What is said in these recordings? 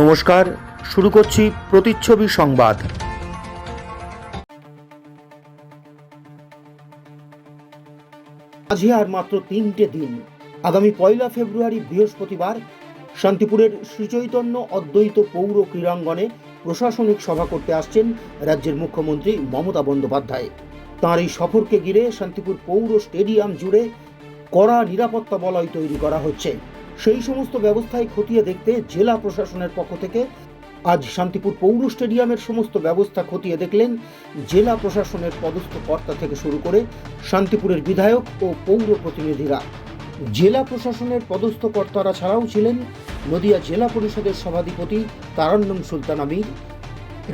নমস্কার, শুরু করছি প্রতিচ্ছবি সংবাদ। আজকে আর মাত্র তিনটে দিন। আগামী পয়লা ফেব্রুয়ারি বৃহস্পতিবার শান্তিপুরের শ্রীচৈতন্য অদ্বৈত পৌর ক্রীড়াঙ্গনে প্রশাসনিক সভা করতে আসছেন রাজ্যের মুখ্যমন্ত্রী মমতা বন্দ্যোপাধ্যায়। তাঁর এই সফরকে ঘিরে শান্তিপুর পৌর স্টেডিয়াম জুড়ে কড়া নিরাপত্তা বলয় তৈরি করা হচ্ছে। সেই সমস্ত ব্যবস্থায় খতিয়ে দেখতে জেলা প্রশাসনের পক্ষ থেকে আজ শান্তিপুর পৌর স্টেডিয়ামের সমস্ত ব্যবস্থা খতিয়ে দেখলেন জেলা প্রশাসনের পদস্থ কর্তা থেকে শুরু করে শান্তিপুরের বিধায়ক ও পৌর প্রতিনিধিরা। জেলা প্রশাসনের পদস্থ কর্তারা ছাড়াও ছিলেন নদিয়া জেলা পরিষদের সভাধিপতি তারান্নম সুলতান আমির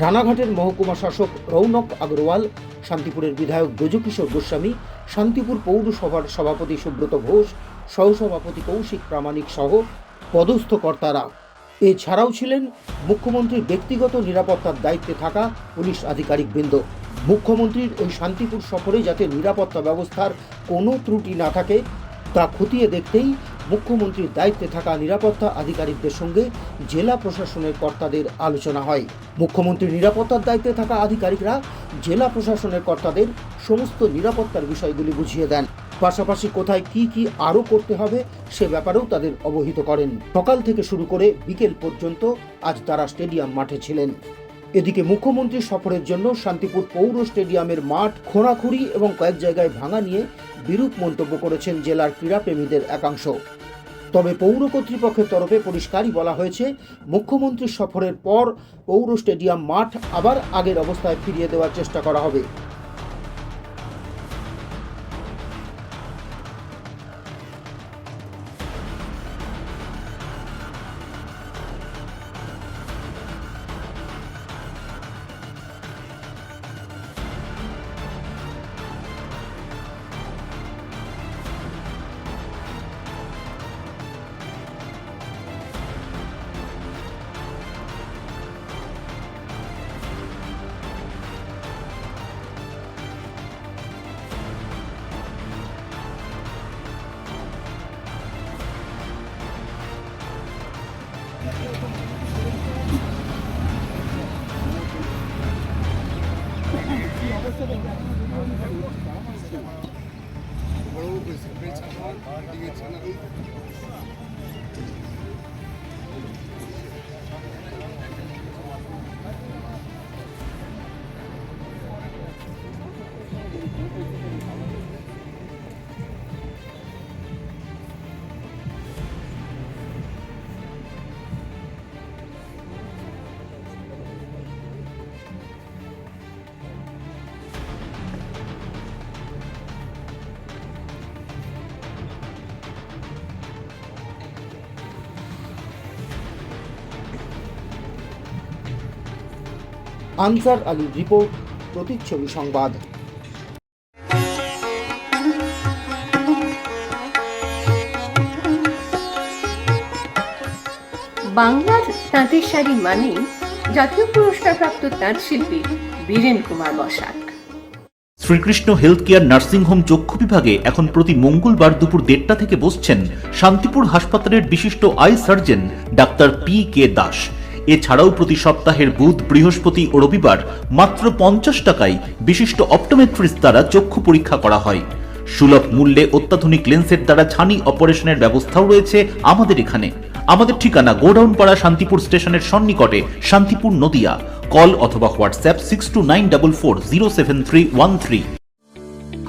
রানাঘাটের মহকুমা শাসক রৌনক আগরওয়াল, শান্তিপুরের বিধায়ক ব্রজকিশোর গোস্বামী, শান্তিপুর পৌরসভার সভাপতি সুব্রত ঘোষ সহসভাপতি কৌশিক প্রামাণিক সহ পদস্থ কর্তারা এছাড়াও ছিলেন মুখ্যমন্ত্রীর ব্যক্তিগত নিরাপত্তার দায়িত্বে থাকা পুলিশ আধিকারিকবৃন্দ। মুখ্যমন্ত্রীর ওই শান্তিপুর সফরে যাতে নিরাপত্তা ব্যবস্থার কোনো ত্রুটি না থাকে, তা খতিয়ে দেখতেই মুখ্যমন্ত্রীর দায়িত্বে থাকা নিরাপত্তা আধিকারিকদের সঙ্গে জেলা প্রশাসনের কর্তাদের আলোচনা হয়। মুখ্যমন্ত্রীর নিরাপত্তার দায়িত্বে থাকা আধিকারিকরা জেলা প্রশাসনের কর্তাদের সমস্ত নিরাপত্তার বিষয়গুলি বুঝিয়ে দেন। পাশাপাশি কোথায় কি কি আরও করতে হবে সে ব্যাপারেও তাদের অবহিত করেন। সকাল থেকে শুরু করে বিকেল পর্যন্ত আজ তারা স্টেডিয়াম মাঠে ছিলেন। এদিকে মুখ্যমন্ত্রীর সফরের জন্য শান্তিপুর পৌর স্টেডিয়ামের মাঠ খোঁড়াখুড়ি এবং কয়েক জায়গায় ভাঙা নিয়ে বিরূপ মন্তব্য করেছেন জেলার ক্রীড়াপ্রেমীদের একাংশ। তবে পৌর কর্তৃপক্ষের তরফে পরিষ্কারই বলা হয়েছে, মুখ্যমন্ত্রীর সফরের পর পৌর স্টেডিয়াম মাঠ আবার আগের অবস্থায় ফিরিয়ে দেওয়ার চেষ্টা করা হবে। 我不会随便参观，因为参观。আনসার আলীর রিপোর্ট প্রতিচ্ছবি সংবাদ। বাংলার তাঁতের শাড়ি মানেই জাতীয় পুরস্কারপ্রাপ্ত তাঁত শিল্পী Biren Kumar Basak. Shrikrishna health care nursing home চক্ষু বিভাগে এখন প্রতি মঙ্গলবার দুপুর দেড়টা থেকে বসছেন শান্তিপুর হাসপাতালের বিশিষ্ট আই সার্জন ডাক্তার পি কে দাস। এছাড়াও প্রতি সপ্তাহের বুধ, বৃহস্পতি ও রবিবার মাত্র পঞ্চাশ টাকায় বিশিষ্ট অপটোমেট্রিস্ট দ্বারা চক্ষু পরীক্ষা করা হয়। সুলভ মূল্যে অত্যাধুনিক লেন্সের দ্বারা ছানি অপারেশনের ব্যবস্থাও রয়েছে আমাদের এখানে। আমাদের ঠিকানা গোডাউন পাড়া শান্তিপুর স্টেশনের সন্নিকটে শান্তিপুর নদিয়া। কল অথবা WhatsApp six two nine double four zero seven three one three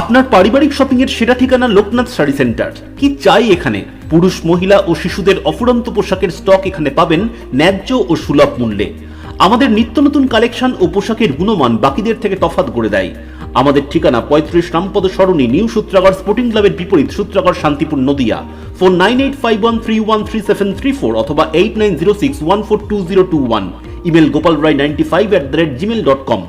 আপনার পারিবারিক শপিং এর সেরা ঠিকানা লোকনাথ শাড়ি সেন্টার কি চাই এখানে? পুরুষ, মহিলা ও শিশুদের অফুরন্ত পোশাকের স্টক এখানে পাবেন ন্যায্য ও সুলভ মূল্যে। আমাদের নিত্য নতুন কালেকশন ও পোশাকের গুণমান বাকিদের থেকে তফাৎ করে দেয়। আমাদের ঠিকানা পঁয়ত্রিশ রামপদ সরণি, নিউ সূত্রাগর স্পোর্টিং ক্লাবের বিপরীত Sutragarh Shantipur Nadia. Phone nine eight five one three one three seven three four অথবা eight nine zero six one four two zero two one email Gopal Roy ninety five at the rate gmail dot com